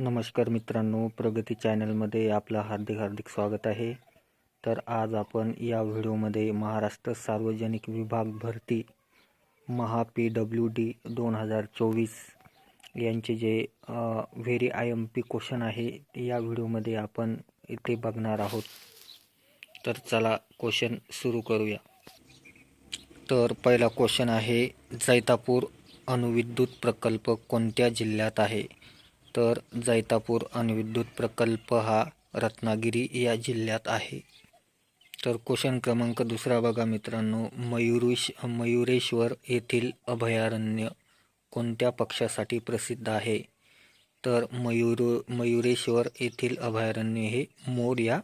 नमस्कार मित्रांनो प्रगती चॅनलमध्ये आपलं हार्दिक हार्दिक स्वागत आहे. तर आज आपण या व्हिडिओमध्ये महाराष्ट्र सार्वजनिक विभाग भरती महा पी डब्ल्यू डी दोन हजार चोवीस यांचे जे very I M P question आहे या व्हिडिओमध्ये आपण इथे बघणार आहोत. तर चला क्वेश्चन सुरू करूया. तर पहिला क्वेश्चन आहे जैतापूर अणुविद्युत प्रकल्प कोणत्या जिल्ह्यात आहे? तर जैतापूर अणुविद्युत प्रकल्प हा रत्नागिरी या जिल्ह्यात आहे. तर क्वेश्चन क्रमांक दुसरा बघा मित्रांनो मयुरेश मयुरेश्वर येथील अभयारण्य कोणत्या पक्षासाठी प्रसिद्ध आहे? तर मयूर मयुरेश्वर येथील अभयारण्य हे मोर या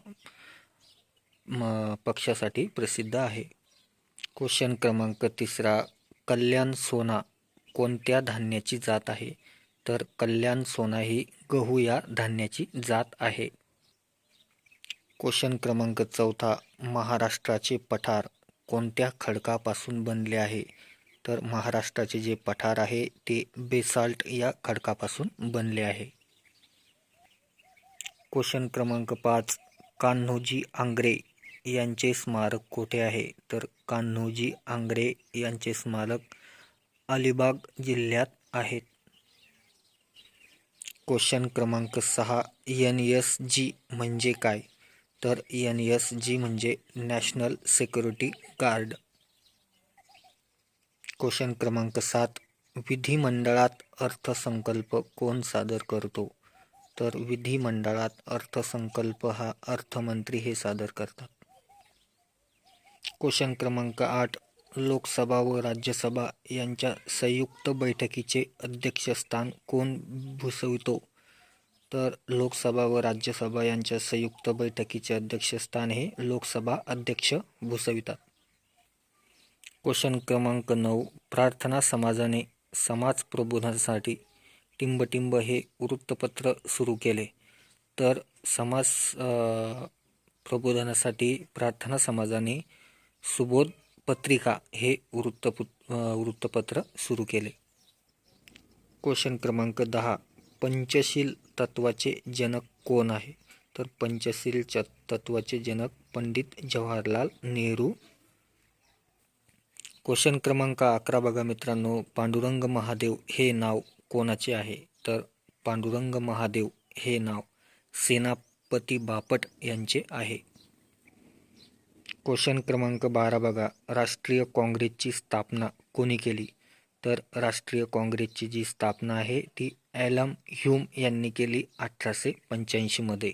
पक्षासाठी प्रसिद्ध आहे. क्वेश्चन क्रमांक तिसरा कल्याण सोना कोणत्या धान्याची जात आहे? तर कल्याण सोना ही गहू या धान्याची जात आहे. क्वेश्चन क्रमांक चौथा महाराष्ट्राचे पठार कोणत्या खडकापासून बनले आहे? तर महाराष्ट्राचे जे पठार आहे ते बेसाल्ट या खडकापासून बनले आहे. क्वेश्चन क्रमांक पाच कान्होजी आंग्रे यांचे स्मारक कोठे आहे? तर कान्होजी आंग्रे यांचे स्मारक अलिबाग जिल्ह्यात आहेत. क्वेश्चन क्रमांक सहा एन एस जी म्हणजे काय? तर एन एस जी म्हणजे नॅशनल सिक्युरिटी गार्ड. क्वेश्चन क्रमांक सात विधिमंडळात अर्थसंकल्प कोण सादर करतो? तर विधिमंडळात अर्थसंकल्प हा अर्थमंत्री हे सादर करतात. क्वेश्चन क्रमांक आठ लोकसभा व राज्यसभा यांच्या संयुक्त बैठकीचे अध्यक्षस्थान कोण भूषवितो तर लोकसभा व राज्यसभा यांच्या संयुक्त बैठकीचे अध्यक्षस्थान हे लोकसभा अध्यक्ष भूषवितात क्वेश्चन क्रमांक नऊ प्रार्थना समाजाने समाज प्रबोधनासाठी टिंबटिंब हे वृत्तपत्र सुरू केले. तर समाज प्रबोधनासाठी प्रार्थना समाजाने सुबोध पत्रिका हे वृत्तप वृत्तपत्र सुरू केले. क्वेश्चन क्रमांक दहा पंचशील तत्वाचे जनक कोण आहे? तर पंचशील तत्वाचे जनक पंडित जवाहरलाल नेहरू. क्वेश्चन क्रमांक अकरा बघा मित्रांनो पांडुरंग महादेव हे नाव कोणाचे आहे? तर पांडुरंग महादेव हे नाव सेनापती बापट यांचे आहे. क्वेश्चन क्रमांक बारा बघा. राष्ट्रीय काँग्रेसची स्थापना कोणी केली? तर राष्ट्रीय काँग्रेसची जी स्थापना आहे ती ॲलम ह्यूम यांनी केली अठराशे पंच्याऐंशीमध्ये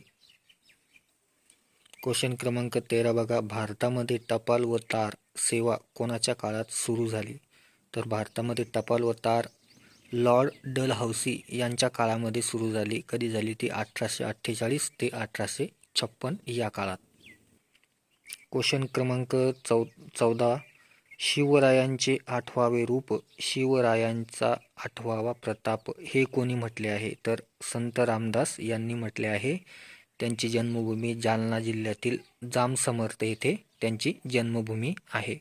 क्वेश्चन क्रमांक तेरा बघा. भारतामध्ये टपाल व तार सेवा कोणाच्या काळात सुरू झाली? तर भारतामध्ये टपाल व तार लॉर्ड डलहौसी यांच्या काळामध्ये सुरू झाली. कधी झाली? ती अठराशे अठ्ठेचाळीस ते अठराशे छप्पन या काळात. क्वेश्चन क्रमांक चौ चौदा. शिवरायांचे आठवावे रूप शिवरायांचा आठवावा प्रताप हे कोणी म्हटले आहे? तर संत रामदास यांनी म्हटले आहे. त्यांची जन्मभूमी जालना जिल्ह्यातील जाम समर्थ येथे त्यांची जन्मभूमी आहे.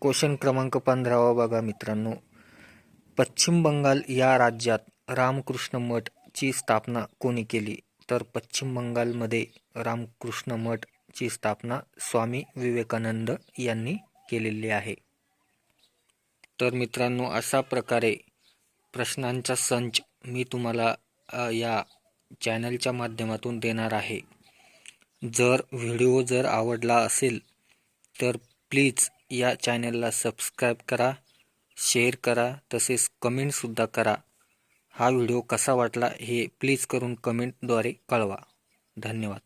क्वेश्चन क्रमांक पंधरावा बघा मित्रांनो. पश्चिम बंगाल या राज्यात रामकृष्ण मठची स्थापना कोणी केली? तर पश्चिम बंगालमध्ये रामकृष्ण मठ ची स्थापना स्वामी विवेकानंद यांनी केलेली आहे. तर मित्रांनो अशा प्रकारे प्रश्नांचा संच मी तुम्हाला या चॅनलच्या माध्यमातून देणार आहे. जर व्हिडिओ जर आवडला असेल तर प्लीज या चॅनलला सबस्क्राईब करा शेअर करा तसेच कमेंटसुद्धा करा. हा व्हिडिओ कसा वाटला हे प्लीज करून कमेंटद्वारे कळवा. धन्यवाद.